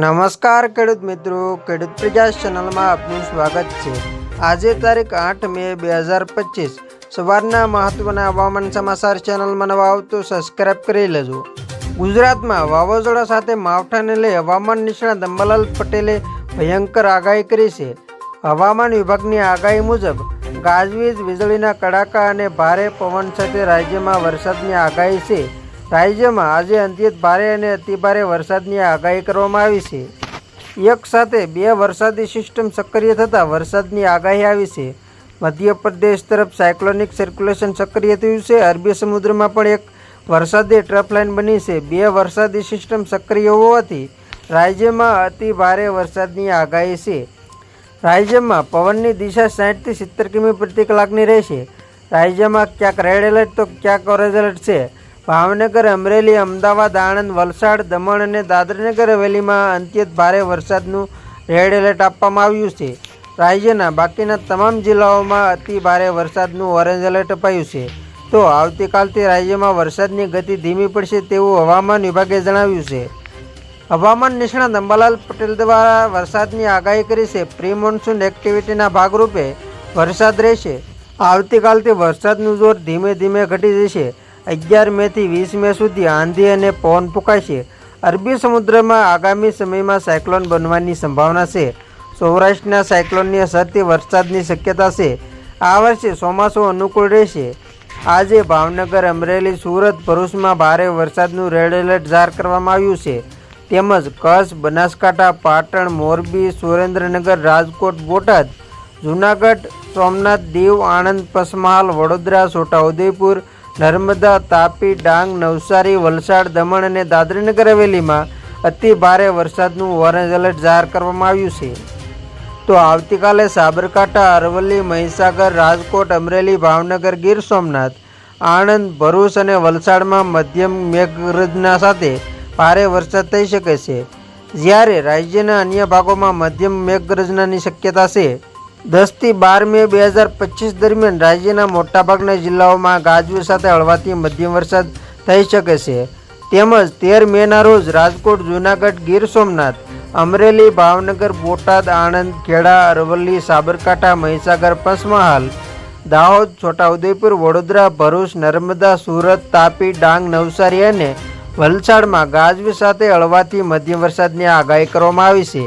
નમસ્કાર ખેડૂત મિત્રો, ખેડૂત પ્રજા ચેનલમાં આપનું સ્વાગત છે. આજે તારીખ આઠ મે બે હજાર પચીસ. સવારના મહત્વના હવામાન સમાચાર ચેનલમાં નવા આવતો સબસ્ક્રાઇબ કરી લેજો. ગુજરાતમાં વાવાઝોડા સાથે માવઠાને લઈ હવામાન નિષ્ણાત અંબાલાલ પટેલે ભયંકર આગાહી કરી છે. હવામાન વિભાગની આગાહી મુજબ, ગાજવીજ, વીજળીના કડાકા અને ભારે પવન સાથે રાજ્યમાં વરસાદની આગાહી છે. રાજ્યમાં આજે અંત્યત ભારે અને અતિભારે વરસાદની આગાહી કરવામાં આવી છે. એક સાથે બે વરસાદી સિસ્ટમ સક્રિય થતાં વરસાદની આગાહી આવી છે. મધ્યપ્રદેશ તરફ સાયક્લોનિક સર્ક્યુલેશન સક્રિય થયું છે. અરબી સમુદ્રમાં પણ એક વરસાદી ટ્રફલાઇન બની છે. બે વરસાદી સિસ્ટમ સક્રિય હોવાથી રાજ્યમાં અતિ ભારે વરસાદની આગાહી છે. રાજ્યમાં પવનની દિશા સાઠથી સિત્તેર કિમી પ્રતિ કલાકની રહેશે. રાજ્યમાં ક્યાંક રેડ એલર્ટ તો ક્યાંક ઓરેન્જ એલર્ટ છે. ભાવનગર, અમરેલી, અમદાવાદ, આણંદ, વલસાડ, દમણ અને દાદરાનગર હવેલીમાં અંત્યત ભારે વરસાદનું રેડ એલર્ટ આપવામાં આવ્યું છે. રાજ્યના બાકીના તમામ જિલ્લાઓમાં અતિ ભારે વરસાદનું ઓરેન્જ એલર્ટ અપાયું છે. તો આવતીકાલથી રાજ્યમાં વરસાદની ગતિ ધીમી પડશે તેવું હવામાન વિભાગે જણાવ્યું છે. હવામાન નિષ્ણાત અંબાલાલ પટેલ દ્વારા વરસાદની આગાહી કરી છે. પ્રી મોન્સૂન એક્ટિવિટીના ભાગરૂપે વરસાદ રહેશે. આવતીકાલથી વરસાદનું જોર ધીમે ધીમે ઘટી જશે. અગિયાર મેથી વીસ મે સુધી આંધી અને પવન ફૂંકાશે. અરબી સમુદ્રમાં આગામી સમયમાં સાયક્લોન બનવાની સંભાવના છે. સૌરાષ્ટ્રના સાયક્લોનની અસરથી વરસાદની શક્યતા છે. આ વર્ષે ચોમાસું અનુકૂળ રહેશે. આજે ભાવનગર, અમરેલી, સુરત ભરૂચમાં ભારે વરસાદનું રેડ એલર્ટ જાહેર કરવામાં આવ્યું છે. તેમજ કચ્છ, બનાસકાંઠા, પાટણ, મોરબી, સુરેન્દ્રનગર, રાજકોટ, બોટાદ, જૂનાગઢ, સોમનાથ, દીવ, આણંદ પસમહાલ વડોદરા છોટાઉદેપુર નર્મદા, તાપી, ડાંગ, નવસારી, વલસાડ, દમણ અને દાદરીનગર હવેલીમાં અતિ ભારે વરસાદનું ઓરેન્જ એલર્ટ જાહેર કરવામાં આવ્યું છે. તો આવતીકાલે સાબરકાંઠા, અરવલ્લી, મહીસાગર, રાજકોટ, અમરેલી, ભાવનગર, ગીર સોમનાથ, આણંદ, ભરૂચ અને વલસાડમાં મધ્યમ મેઘરજના સાથે ભારે વરસાદ થઈ શકે છે. જ્યારે રાજ્યના અન્ય ભાગોમાં મધ્યમ મેઘગર્જનાની શક્યતા છે દસથી બાર મે બે હજાર પચીસ દરમિયાન રાજ્યના મોટાભાગના જિલ્લાઓમાં ગાજવીજ સાથે હળવાથી મધ્યમ વરસાદ થઈ શકે છે. તેમજ તેર મેના રોજ રાજકોટ, જૂનાગઢ, ગીર સોમનાથ, અમરેલી, ભાવનગર, બોટાદ, આણંદ, ખેડા, અરવલ્લી, સાબરકાંઠા, મહીસાગર, પંચમહાલ, દાહોદ, છોટાઉદેપુર, વડોદરા, ભરૂચ, નર્મદા, સુરત, તાપી, ડાંગ, નવસારી અને વલસાડમાં ગાજવીજ સાથે હળવાથી મધ્યમ વરસાદની આગાહી કરવામાં આવી છે.